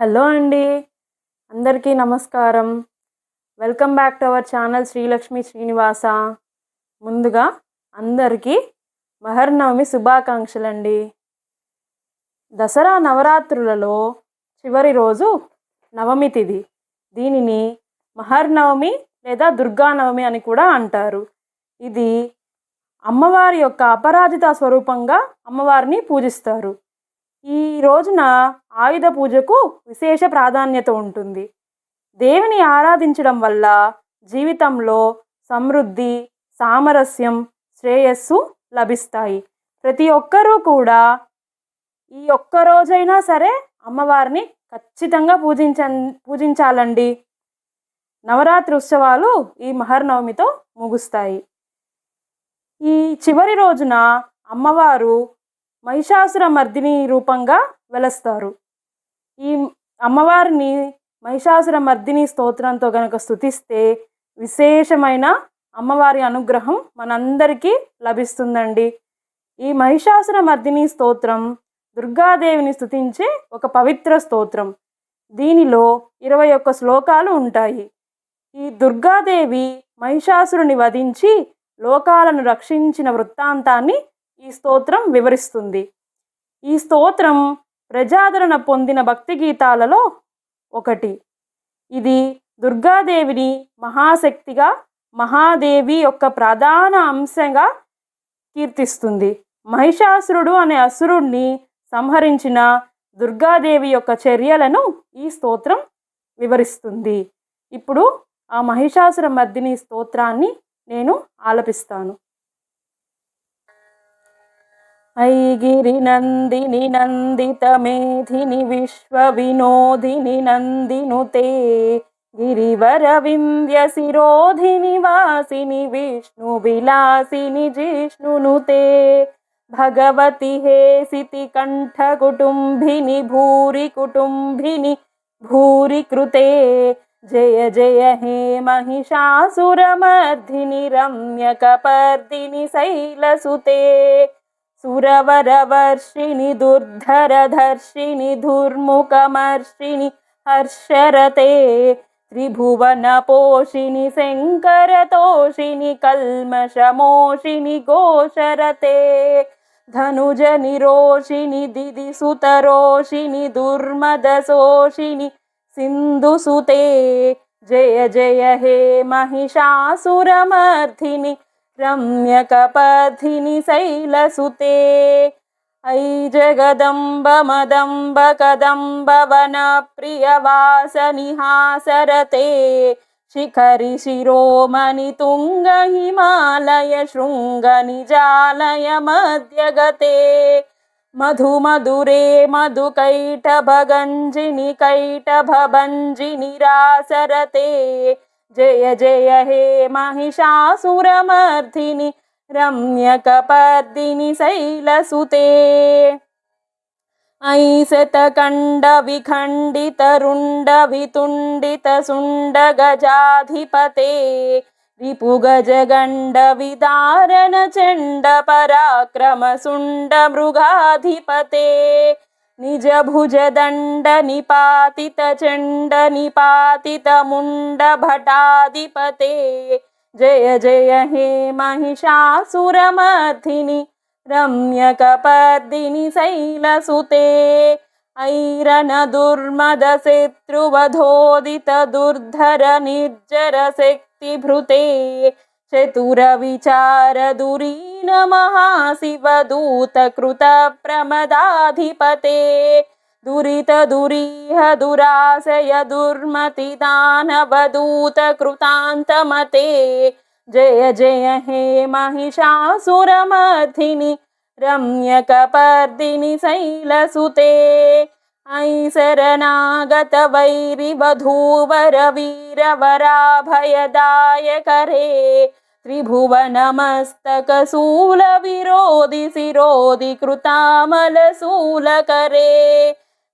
Hello అండి. అందరికీ నమస్కారం. Welcome back to our channel Srilakshmi Srinivasa. ముందుగా అందరికీ మహర్నవమి శుభాకాంక్షలు అండి దసరా నవరాత్రులలో చివరి రోజు నవమి తిథి దీనిని మహర్నవమి లేదా దుర్గానవమి అని కూడా అంటారు. ఇది అమ్మవారి యొక్క అపరాజిత స్వరూపంగా అమ్మవారిని పూజిస్తారు. ఈ రోజున ఆయుధ పూజకు విశేష ప్రాధాన్యత ఉంటుంది. దేవిని ఆరాధించడం వల్ల జీవితంలో సమృద్ధి సామరస్యం శ్రేయస్సు లభిస్తాయి. ప్రతి ఒక్కరూ కూడా ఈ ఒక్క రోజైనా సరే అమ్మవారిని ఖచ్చితంగా పూజించ పూజించాలండి. నవరాత్రి ఉత్సవాలు ఈ మహర్నవమితో ముగుస్తాయి. ఈ చివరి రోజున అమ్మవారు మహిషాసుర మర్దిని రూపంగా వెలస్తారు. ఈ అమ్మవారిని మహిషాసుర మర్దిని స్తోత్రంతో గనక స్థుతిస్తే విశేషమైన అమ్మవారి అనుగ్రహం మనందరికీ లభిస్తుందండి. ఈ మహిషాసుర మర్దిని స్తోత్రం దుర్గాదేవిని స్థుతించే ఒక పవిత్ర స్తోత్రం. దీనిలో ఇరవై ఒక్క శ్లోకాలు ఉంటాయి. ఈ దుర్గాదేవి మహిషాసురుని వధించి లోకాలను రక్షించిన వృత్తాంతాన్ని ఈ స్తోత్రం వివరిస్తుంది. ఈ స్తోత్రం ప్రజాదరణ పొందిన భక్తి గీతాలలో ఒకటి. ఇది దుర్గాదేవిని మహాశక్తిగా మహాదేవి యొక్క ప్రధాన అంశంగా కీర్తిస్తుంది. మహిషాసురుడు అనే అసురుణ్ణి సంహరించిన దుర్గాదేవి యొక్క చర్యలను ఈ స్తోత్రం వివరిస్తుంది. ఇప్పుడు ఆ మహిషాసుర మర్దిని స్తోత్రాన్ని నేను ఆలపిస్తాను. ఐగిరినందిని నందితమేధిని విశ్వవినోదిని నందినుతే గిరివరవింధ్యశిరోధిని వాసిని విష్ణువిలాసిని జిష్ణునుతే భగవతి హేసితి కంఠకుటుంభిని భూరి కుటుంభిని భూరి కృతే. జయ జయ హే మహిషాసురమర్ధిని రమ్యకపర్దిని శైలసుతే. सुरवरवर्षिणि दुर्धरधर्षिणि, धुर्मुखमर्षिणि, हर्षरते, त्रिभुवनपोषिणि, शङ्करतोषिणि, कल्मषमोषिणि घोषरते धनुजनिरोषिणि, दिदिसुतरोषिणि दुर्मदशोषिणि सिन्धुसुते, जय जय हे महिषासुरमर्धिनि రమ్యకపథిని శైలసుతే ఐ జగదంబ మదంబ కదంబ వన ప్రియవాసనిహాసరతే శిఖరి శిరోమణి తుంగ హిమాలయ శృంగ నిజాలయ మధ్యగతే మధు మధురే మధు కైటభగంజిని కైటభభంజిని రాసరతే जय जय हे महिषासुरमर्धिनि रम्यकपर्दिनि शैलसुते। ऐशतकण्डविखण्डितरुण्डवितुण्डितसुण्डगजाधिपते रिपुगजगण्डविदारणचण्डपराक्रमसुण्डमृगाधिपते निजभुजदण्डनिपातितचण्डनिपातितमुण्डभटाधिपते। जय जय हे महिषासुरमर्धिनि रम्यकपर्दिनि शैलसुते। ऐरनदुर्मदशत्रुवधोदितदुर्धरनिर्जरशक्तिभृते। चतुरविचारदुरीन महाशिवदूतकृतप्रमदाधिपते दुरितदुरीह दुराशय दुर्मतिदानवदूतकृतान्तमते जय जय हे महिषासुरमर्धिनि रम्यकपर्दिनि शैलसुते। ऐ शरणागतवैरिवधूवरवीरवराभयदायकरे त्रिभुवनमस्तकशूलविरोधि शिरोधि कृतामलशूलकरे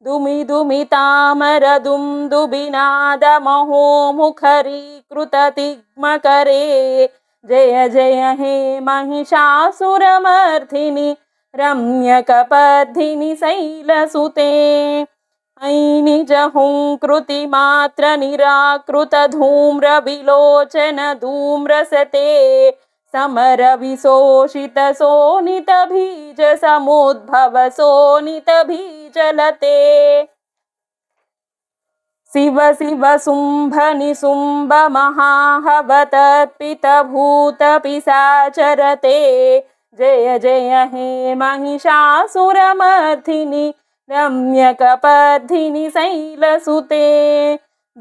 दुमि दुमितामरदुं दुबिनादमहोमुखरीकृततिग्मकरे जय जय हे महिषासुरमर्धिनि रम्यकपर्धिनि शैलसुते। ऐ निज हुङ्कृति मात्र निराकृत धूम्र विलोचन धूम्रसते समर विशोषित सोनित बीज समुद्भव सोनित शिव शिव शुम्भ निशुम्भ महाहवतर्पित भूत पिशाचरते जय जय हे महिषासुरमर्थिनि रम्यकपर्धिनि शैलसुते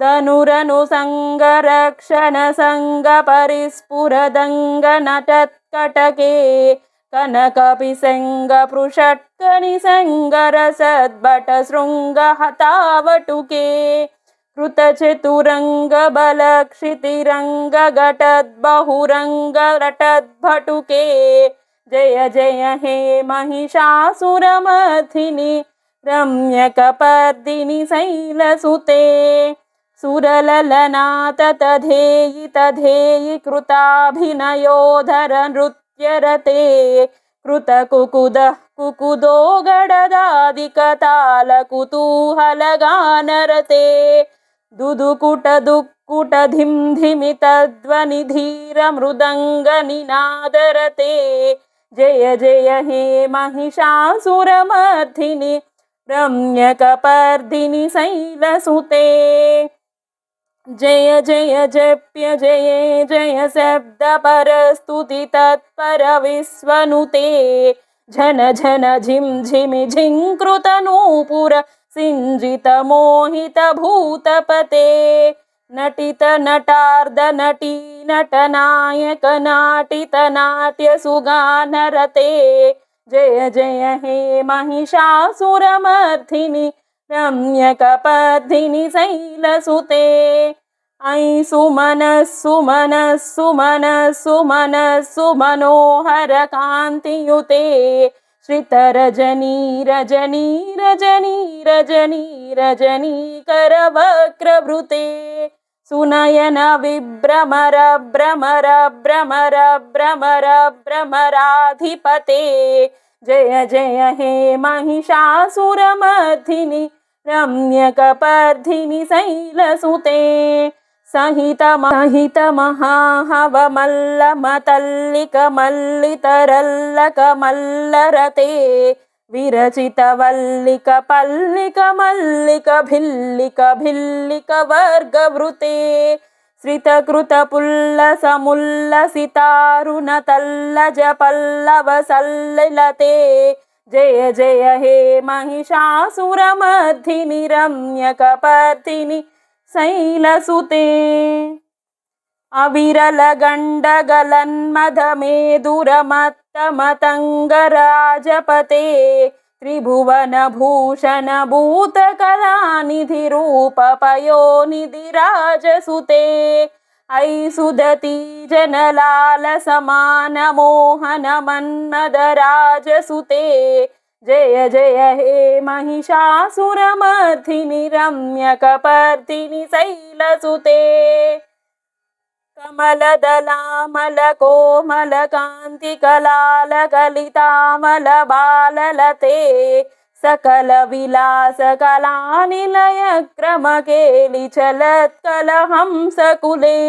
धनुरनुसङ्गरक्षण सङ्गपरिस्फुरदङ्गनटत्कटके कनकपिसङ्गपृषट्कनिसङ्गरसद्भट शृङ्गहतावटुके कृतचतुरङ्गबलक्षितिरङ्गघटद्बहुरङ्गरटद्भटुके जय जय हे महिषासुरमथिनि रम्यकपर्दिनि शैलसुते सुरललनाथ तधेयि तधेयि कृताभिनयोधर नृत्यरते कृतकुकुदः कुकुदो गडदादिकतालकुतूहलगानरते दुदुकुटदुक्कुटधिं धिमितध्वनिधीरमृदङ्गनिनादरते जय जय हे महिषासुरमर्धिनि रम्यकपर्दिनि शैलसुते जय जय, जप्य, जय जय शब्दपरस्तुति तत्परविश्वनुते झन झन, झिं झिमि झिङ्कृतनूपुर सिञ्जितमोहितभूतपते नटित नटार्ध जय जय हे महिषासुरमर्थिनि रम्यकपर्धिनि शैलसुते। ऐ सुमनः सुमनः सुमनः सुमनः सुमनोहर कान्तियुते श्रितरजनी रजनी रजनी रजनी रजनीकरवक्रभृते सुनयन विभ्रमर भ्रमर भ्रमर भ्रमर भ्रमराधिपते। जय जय हे महिषासुरमर्धिनि रम्यकपर्धिनि शैलसुते। విరచిత వల్లిక పల్లిక మల్లిక భిల్లిక భిల్లిక వర్గవృతే శ్రితకృత పుల్ల సముల్ల సితారుణ తల్లజ పల్లవ సల్లిలతే. జయ జయ హే మహిషాసురమర్ధిని రమ్యకపర్ధిని శైలసుతే. అవిరల గండగలన్మధ మేధురమత్ अविरलगण्डगलन्मधमेदुरमत्तमतङ्गराजपते त्रिभुवनभूषणभूतकलानिधिरूपपयोनिधिराजसुते। ऐ सुदती जनलालसमानमोहनमन्मदराजसुते। जय जय हे महिषासुरमर्थिनि रम्यकपर्दिनि शैलसुते कमलदलामलकोमलकान्तिकलालकलितामलबाललते सकलविलासकलानिलयक्रमकेलिचलत्कलहंसकुले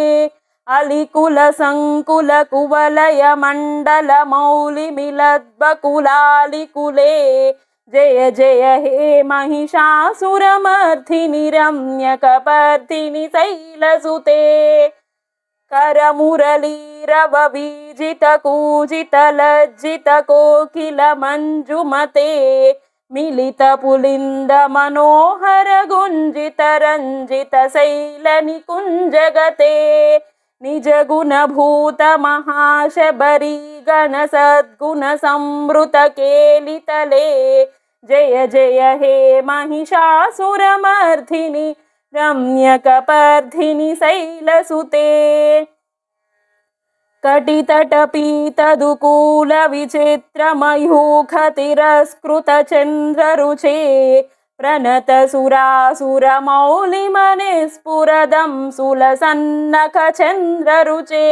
अलिकुलसङ्कुलकुवलयमण्डलमौलिमिलद्बकुलालिकुले जय जय हे महिषासुरमर्थिनि रम्यकपर्दिनि शैलसुते करमुरलीरवबीजितकूजितलज्जितकोकिलमञ्जुमते मिलितपुलिन्दमनोहरगुञ्जितरञ्जितशैलनिकुञ्जगते निजगुणभूतमहाशबरीगणसद्गुणसंवृतकेलितले। जय जय हे महिषासुरमर्धिनि रम्यकपर्धिनि शैलसुते कटितटपीतदुकूलविचित्रमयूखतिरस्कृतचन्द्ररुचे प्रणतसुरासुरमौलिमनिस्फुरदं सुलसन्नखचन्द्ररुचे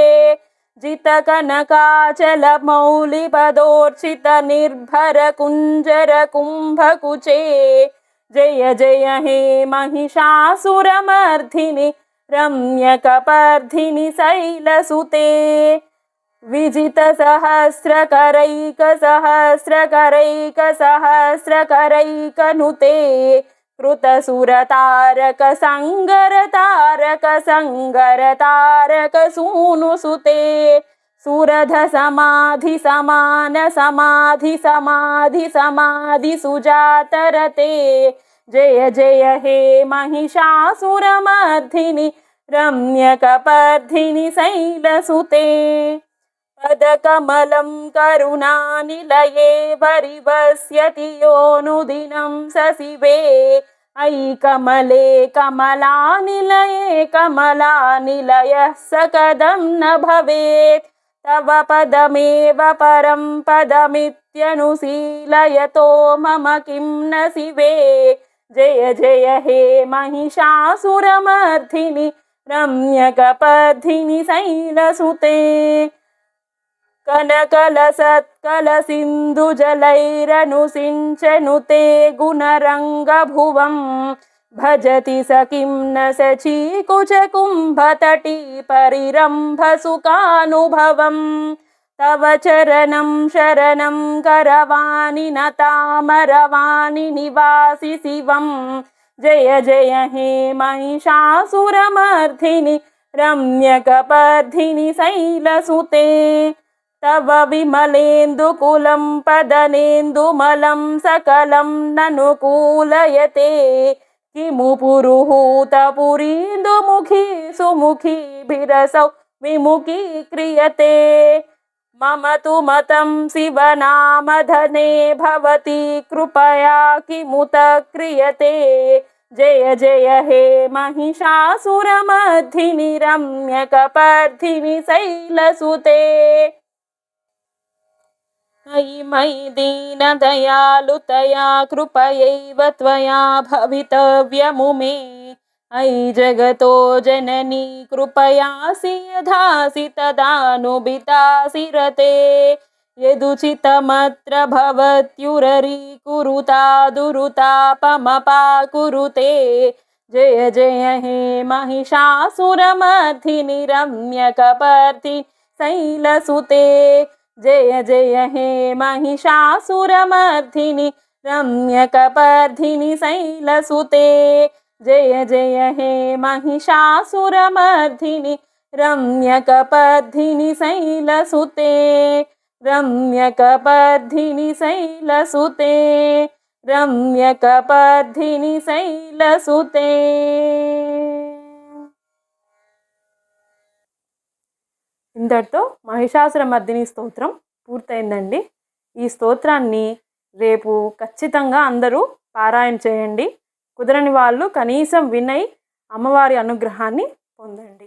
जितकनकाचलमौलिपदोर्चितनिर्भरकुञ्जरकुम्भकुचे जय जय हे महिषासुरमर्धिनि रम्यकपर्धिनि शैलसुते। विजितसहस्रकरैकसहस्रकरैकसहस्रकरैकनुते। कृतसुरतारक सङ्गरतारक सङ्गरतारक सूनुसुते सुरध समाधि समान समाधि समाधि समाधि सुजातरते। जय जय, हे महिषासुरमर्धिनि रम्यकपर्धिनि शैलसुते। पदकमलं करुणानिलये परिवस्यति योऽनुदिनं सशिवे। अयि कमले कमलानिलये कमलानिलयः सकदं न भवेत्। तव पदमेव परं पदमित्यनुशीलयतो मम किं न शिवे। जय जय, हे महिषासुरमर्धिनि रम्यकपर्धिनि शैलसुते। कनकलसत्कलसिन्धुजलैरनुसिञ्चनुते गुणरङ्गभुवं भजति स किं न सचीकुचकुम्भतटी परिरम्भसुखानुभवम् तव चरणं शरणं करवाणि न तामरवाणि निवासि शिवं जय जय हे महिषासुरमर्धिनि रम्यकपर्धिनि शैलसुते तव विमलेन्दुकुलं पदनेन्दुमलं सकलं ननुकूलयते किमु पुरुहूतपुरीन्दुमुखी सुमुखीभिरसौ विमुखीक्रियते। मम तु मतं शिवनामधने भवति, कृपया किमुत क्रियते। जय जय हे महिषासुरमर्धिनि रम्यकपर्धिनि शैलसुते अयि मयि दीनदयालुतया कृपयैव त्वया भवितव्यमुमे अयि जगतो जननी कृपयासि यथासि तदानुबितासि रते यदुचितमत्र भवत्युररीकुरुता दुरुतापमपाकुरुते जय जय हे महिषासुरमर्धिनि रम्यकपर्धि शैलसुते। जय जय हे महिषासुरमर्धिनि रम्यकपर्धिनि शैलसुते। जय जय हे महिषासुरमर्धिनि रम्यकपर्धिनि शैलसुते। रम्यकपर्धिनि शैलसुते रम्यकपर्धिनि शैलसुते। ఇంతటితో మహిషాసుర మర్దిని స్తోత్రం పూర్తయిందండి. ఈ స్తోత్రాన్ని రేపు ఖచ్చితంగా అందరూ పారాయణ చేయండి. కుదరని వాళ్ళు కనీసం వినై అమ్మవారి అనుగ్రహాన్ని పొందండి.